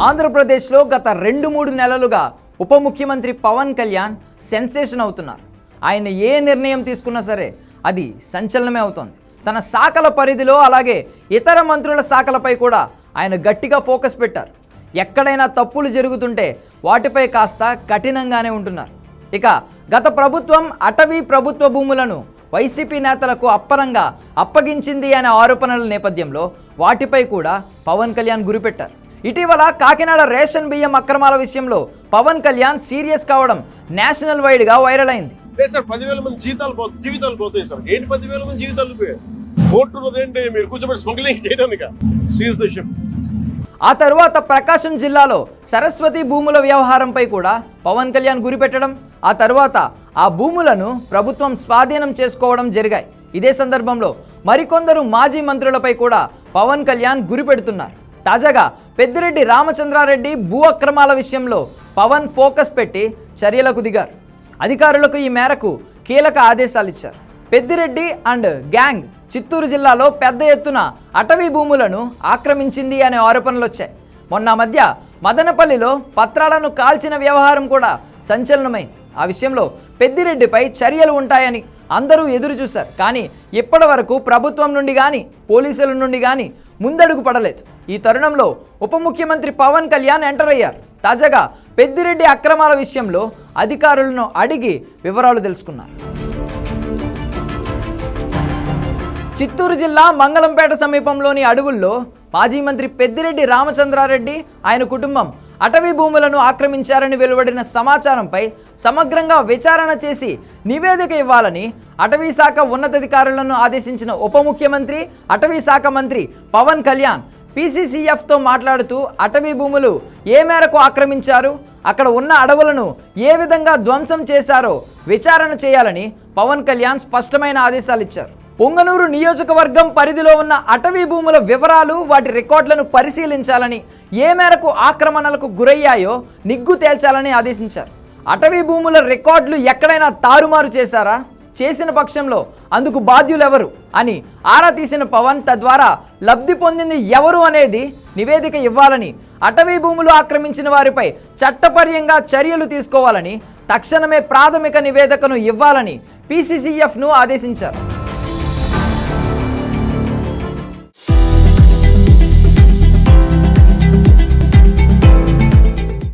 ఆంధ్రప్రదేశ్లో గత రెండు మూడు నెలలుగా ఉప ముఖ్యమంత్రి పవన్ కళ్యాణ్ సెన్సేషన్ అవుతున్నారు. ఆయన ఏ నిర్ణయం తీసుకున్నా సరే అది సంచలనమే అవుతోంది. తన శాఖల పరిధిలో అలాగే ఇతర మంత్రుల శాఖలపై కూడా ఆయన గట్టిగా ఫోకస్ పెట్టారు. ఎక్కడైనా తప్పులు జరుగుతుంటే వాటిపై కాస్త కఠినంగానే ఉంటున్నారు. ఇక గత ప్రభుత్వం అటవీ ప్రభుత్వ భూములను వైసీపీ నేతలకు అప్పనంగా అప్పగించింది అనే ఆరోపణల నేపథ్యంలో వాటిపై కూడా పవన్ కళ్యాణ్ గురిపెట్టారు. ఇటీవల కాకినాడ రేషన్ బియ్యం అక్రమాల విషయంలో పవన్ కళ్యాణ్ సీరియస్ కావడం నేషనల్ వైడ్గా వైరల్ అయింది. సార్ పదివేల మంది జీతాలు జీవితాలు పోతాయి సార్. ఏంటి పదివేల మంది జీవితాలు పోయాయి కోర్టు ఉన్నదేంటి మీరు కూర్చోబెట్టి స్మగ్లింగ్ చేయడానికి? సీజ్ ద షిప్ ఆ తరువాత ప్రకాశం జిల్లాలో సరస్వతి భూముల వ్యవహారంపై కూడా పవన్ కళ్యాణ్ గురిపెట్టడం ఆ తరువాత ఆ భూములను ప్రభుత్వం స్వాధీనం చేసుకోవడం జరిగాయి. ఇదే సందర్భంలో మరికొందరు మాజీ మంత్రులపై కూడా పవన్ కళ్యాణ్ గురిపెడుతున్నారు తాజాగా పెద్దిరెడ్డి రామచంద్రారెడ్డి భూ అక్రమాల విషయంలో పవన్ ఫోకస్ పెట్టి చర్యలకు దిగారు. అధికారులకు ఈ మేరకు కీలక ఆదేశాలు ఇచ్చారు. పెద్దిరెడ్డి అండ్ గ్యాంగ్ చిత్తూరు జిల్లాలో పెద్ద ఎత్తున అటవీ భూములను ఆక్రమించింది అనే ఆరోపణలు వచ్చాయి. మొన్న మధ్య మదనపల్లిలో పత్రాలను కాల్చిన వ్యవహారం కూడా సంచలనమైంది. ఆ విషయంలో పెద్దిరెడ్డిపై చర్యలు ఉంటాయని అందరూ ఎదురు చూశారు. కానీ ఇప్పటి వరకు ప్రభుత్వం నుండి కానీ పోలీసుల నుండి కానీ ముందడుగు పడలేదు. ఈ తరుణంలో ఉప ముఖ్యమంత్రి పవన్ కళ్యాణ్ ఎంటర్ అయ్యారు. తాజాగా పెద్దిరెడ్డి అక్రమాల విషయంలో అధికారులను అడిగి వివరాలు తెలుసుకున్నారు. చిత్తూరు జిల్లా మంగళంపేట సమీపంలోని అడవుల్లో మాజీ మంత్రి పెద్దిరెడ్డి రామచంద్రారెడ్డి ఆయన కుటుంబం అటవీ భూములను ఆక్రమించారని వెలువడిన సమాచారంపై సమగ్రంగా విచారణ చేసి నివేదిక ఇవ్వాలని అటవీ శాఖ ఉన్నతాధికారులను ఆదేశించిన ఉప ముఖ్యమంత్రి అటవీ శాఖ మంత్రి పవన్ కళ్యాణ్ పీసీసీఎఫ్తో మాట్లాడుతూ అటవీ భూములు ఏ మేరకు ఆక్రమించారు అక్కడ ఉన్న అడవులను ఏ విధంగా ధ్వంసం చేశారో విచారణ చేయాలని పవన్ కళ్యాణ్ స్పష్టమైన ఆదేశాలు ఇచ్చారు పొంగనూరు నియోజకవర్గం పరిధిలో ఉన్న అటవీ భూముల వివరాలు వాటి రికార్డులను పరిశీలించాలని ఏ మేరకు ఆక్రమణలకు గురయ్యాయో నిగ్గు తేల్చాలని ఆదేశించారు. అటవీ భూముల రికార్డులు ఎక్కడైనా తారుమారు చేశారా? చేసిన పక్షంలో అందుకు బాధ్యులెవరు? అని ఆరా తీసిన పవన్ తద్వారా లబ్ధి పొందింది ఎవరు అనేది నివేదిక ఇవ్వాలని అటవీ భూములు ఆక్రమించిన వారిపై చట్టపర్యంగా చర్యలు తీసుకోవాలని తక్షణమే ప్రాథమిక నివేదికను ఇవ్వాలని పీసీసీఎఫ్ను ఆదేశించారు.